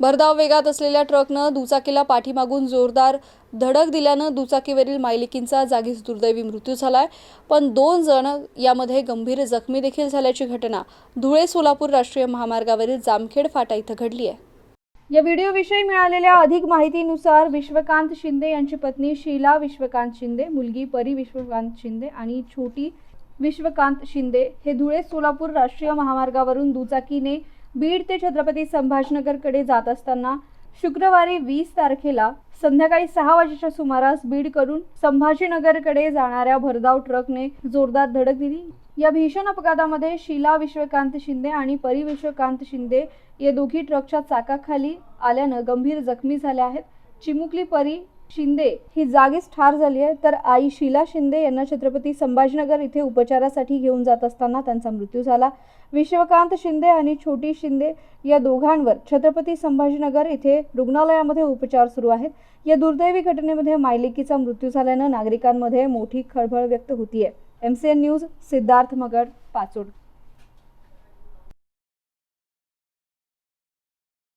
भरधाव वेगात असलेल्या ट्रकनं दुचाकीला पाठीमागून जोरदार धडक दिल्यानं दुचाकीवरील मायलिकींचा जागीच दुर्दैवी मृत्यू झालाय. पण दोन जण यामध्ये गंभीर जखमी देखील झाल्याची घटना धुळे सोलापूर राष्ट्रीय महामार्गावरील जामखेड फाटा इथं घडली आहे. या व्हिडिओविषयी मिळालेल्या अधिक माहितीनुसार विश्वकांत शिंदे यांची पत्नी शीला विश्वकांत शिंदे मुलगी परी विश्वकांत शिंदे आणि छोटी विश्वकांत शिंदे हे धुळे सोलापूर राष्ट्रीय महामार्गावरून दुचाकीने बीड ते छत्रपती संभाजीनगरकडे जात असताना शुक्रवारी वीस तारखेला संध्याकाळी सहा वाजेच्या सुमारास बीड करून संभाजीनगरकडे जाणाऱ्या भरधाव ट्रकने जोरदार धडक दिली. या भीषण अपघातामध्ये शीला विश्वकांत शिंदे आणि परी विश्वकांत शिंदे या दोघी ट्रकच्या चाकाखाली आल्यानं गंभीर जखमी झाल्या आहेत. चिमुकली परी शिंदे ही जागीच ठार झाली आहे. तर आई शीला शिंदे यांना छत्रपती संभाजीनगर इथे उपचारासाठी घेऊन जात असताना त्यांचा मृत्यू झाला. विश्वकांत शिंदे आणि छोटी शिंदे या दोघांवर छत्रपती संभाजीनगर इथे रुग्णालयामध्ये उपचार सुरू आहेत. या दुर्दैवी घटनेमध्ये मायलेकीचा मृत्यू झाल्यानं नागरिकांमध्ये मोठी खळबळ व्यक्त होतीये. M C N news Siddharth Magar Pachod.